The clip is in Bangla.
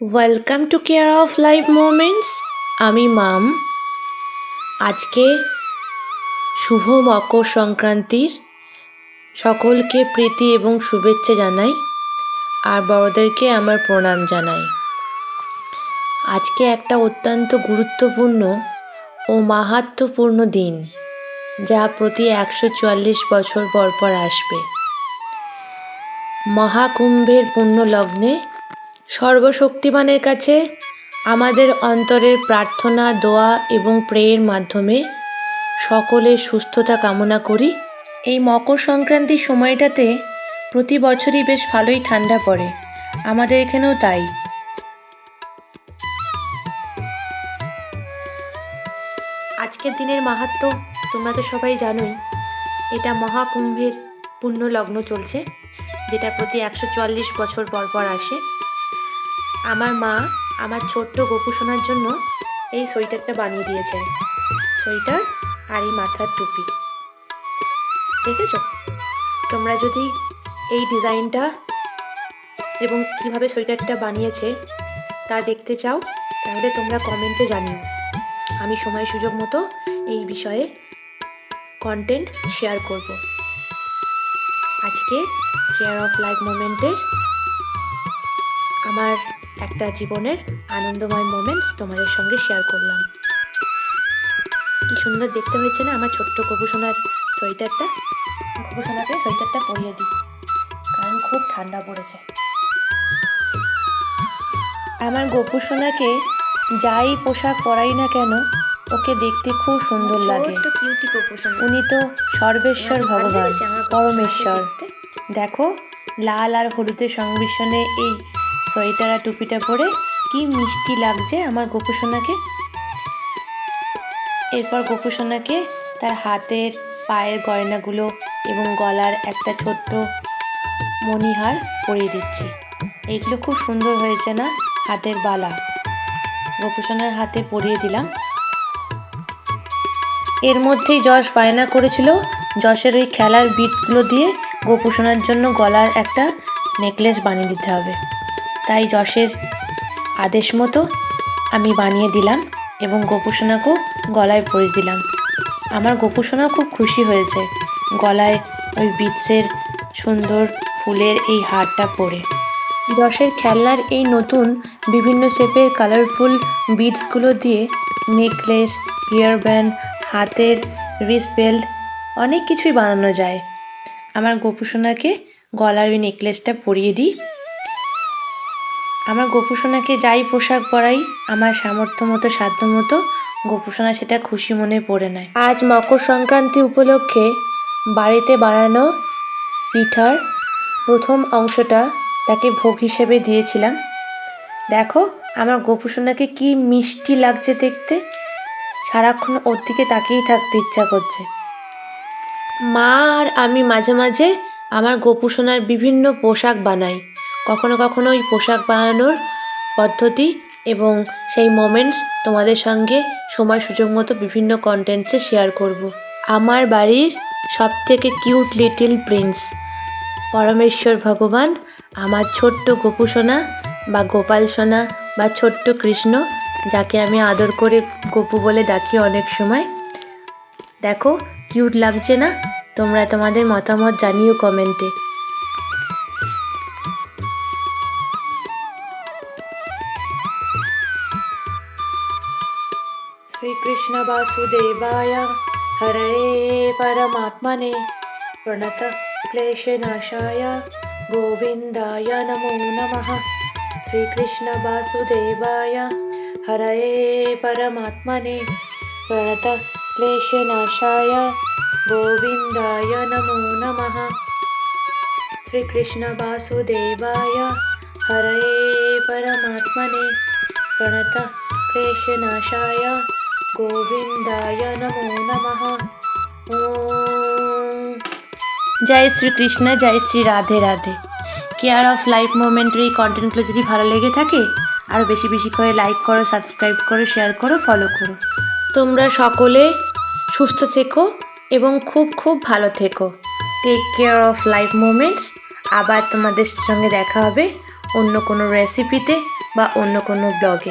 Welcome to care of life moments আমি মাম। আজকে শুভ মকর সংক্রান্তির সকলকে প্রীতি এবং শুভেচ্ছা জানাই আর বড়দেরকে আমার প্রণাম জানাই। আজকে একটা অত্যন্ত গুরুত্বপূর্ণ ও মাহাত্ম্যপূর্ণ দিন, যা প্রতি একশো চুয়াল্লিশ বছর পর পর আসবে। মহাকুম্ভের পুণ্য লগ্নে সর্বশক্তিমানের কাছে আমাদের অন্তরের প্রার্থনা, দোয়া এবং প্রেয়ের মাধ্যমে সকলের সুস্থতা কামনা করি। এই মকর সংক্রান্তির সময়টাতে প্রতি বছরই বেশ ভালোই ঠান্ডা পড়ে। আমাদের এখানেও তাই। আজকের দিনের মাহাত্ম্য তোমরা তো সবাই জানোই, এটা মহাকুম্ভের পুণ্য লগ্ন চলছে যেটা প্রতি একশো চুয়াল্লিশ বছর পর পর আসে। আমার মা আমার ছোট্ট গোপু সোনার জন্য এই সোয়েটারটা বানিয়ে দিয়েছে। সোয়েটার আর এই মাথার টুপি। দেখেছ? তোমরা যদি এই ডিজাইনটা এবং কীভাবে সোয়েটারটা বানিয়েছে তা দেখতে চাও, তাহলে তোমরা কমেন্টে জানিও। আমি সময় সুযোগ মতো এই বিষয়ে কন্টেন্ট শেয়ার করব। আজকে কেয়ার অফ লাইফ মোমেন্টে আমার একটা জীবনের আনন্দময় মোমেন্টস তোমাদের সঙ্গে শেয়ার করলাম। কি সুন্দর দেখতে হয়েছে না আমার ছোট্ট গবেষণার সোয়েটারটা? গবেষণাকে সোয়েটারটা পরিয়ে দিই কারণ খুব ঠান্ডা পড়েছে। আমার গোপুসোনাকে যাই পোশাক পরাই না কেন ওকে দেখতে খুব সুন্দর লাগে। উনি তো সর্বেশ্বর ভগবান পরমেশ্বর। দেখো লাল আর হলুদের সংমিশ্রণে এই সোয়েটার আর টুপিটা পরে কি মিষ্টি লাগছে আমার গোপুসোনাকে এরপর গোপুসোনাকে তার হাতের পায়ের গয়নাগুলো এবং গলার একটা ছোট্ট মণিহার পরিয়ে দিচ্ছি। এগুলো খুব সুন্দর হয়েছে না হাতের বালা? গোপুসোনার হাতে পরিয়ে দিলাম। এর মধ্যেই যশ বায়না করেছিল যশের ওই খেলার বিটগুলো দিয়ে গোপুসোনার জন্য গলার একটা নেকলেস বানিয়ে দিতে হবে। তাই যশের আদেশ মতো আমি বানিয়ে দিলাম এবং গোপুসোনাকেও গলায় পরিয়ে দিলাম। আমার গোপুসোনা খুব খুশি হয়েছে গলায় ওই বিটসের সুন্দর ফুলের এই হারটা পরে। যশের খেলনার এই নতুন বিভিন্ন শেপের কালারফুল বিটসগুলো দিয়ে নেকলেস ইয়ার ব্যান্ড হাতের রিস্ট বেল্ট অনেক কিছুই বানানো যায়। আমার গোপুসোনাকে গলার ওই নেকলেসটা পরিয়ে দিই। আমার গোপুসোনাকে যাই পোশাক পরাই, আমার সামর্থ্য মতো সাধ্য মতো গোপুসোনা সেটা খুশি মনে পড়ে নেয় আজ মকর সংক্রান্তি উপলক্ষে বাড়িতে বানানো পিঠার প্রথম অংশটা তাকে ভোগ হিসেবে দিয়েছিলাম। দেখো, আমার গোপুসোনাকে কি মিষ্টি লাগছে দেখতে। সারাক্ষণ ওর দিকে তাকিয়েই থাকতে ইচ্ছা করছে। মা আর আমি মাঝে মাঝে আমার গোপুসোনার বিভিন্ন পোশাক বানাই। কখনো কখনো ওই পোশাক বানানোর পদ্ধতি এবং সেই মোমেন্টস তোমাদের সঙ্গে সময় সুযোগ মতো বিভিন্ন কন্টেন্টসে শেয়ার করব। আমার বাড়ির সব থেকে কিউট লিটিল প্রিন্স পরমেশ্বর ভগবান, আমার ছোট্ট গোপুসোনা বা গোপাল সোনা বা ছোট্ট কৃষ্ণ, যাকে আমি আদর করে গপু বলে ডাকি অনেক সময়। দেখো কিউট লাগছে না? তোমরা তোমাদের মতামত জানিও কমেন্টে श्रीकृष्णवासुदेवाय हरे परमात्मने प्रणत क्लेशनाशाय। गोविंदय नमो नमः। श्रीकृष्णवासुदेवाय हरे परमात्मने प्रणत क्लेशनाशाय। गोविंदय नमो नमः। श्रीकृष्णवासुदेवाय हरे परमात्मने प्रणत क्लेशनाशाय। গোবিন্দায় নমো নমঃ। জয় শ্রীকৃষ্ণ জয় Shri Radhe Radhe. Care of life মোমেন্টের এই কন্টেন্টগুলো যদি ভালো লেগে থাকে আরও বেশি বেশি করে লাইক করো সাবস্ক্রাইব করো শেয়ার করো ফলো করো। তোমরা সকলে সুস্থ থেকো এবং খুব খুব ভালো থেকো। Take care of life moments আবার তোমাদের সঙ্গে দেখা হবে অন্য কোনো রেসিপিতে বা অন্য কোনো ব্লগে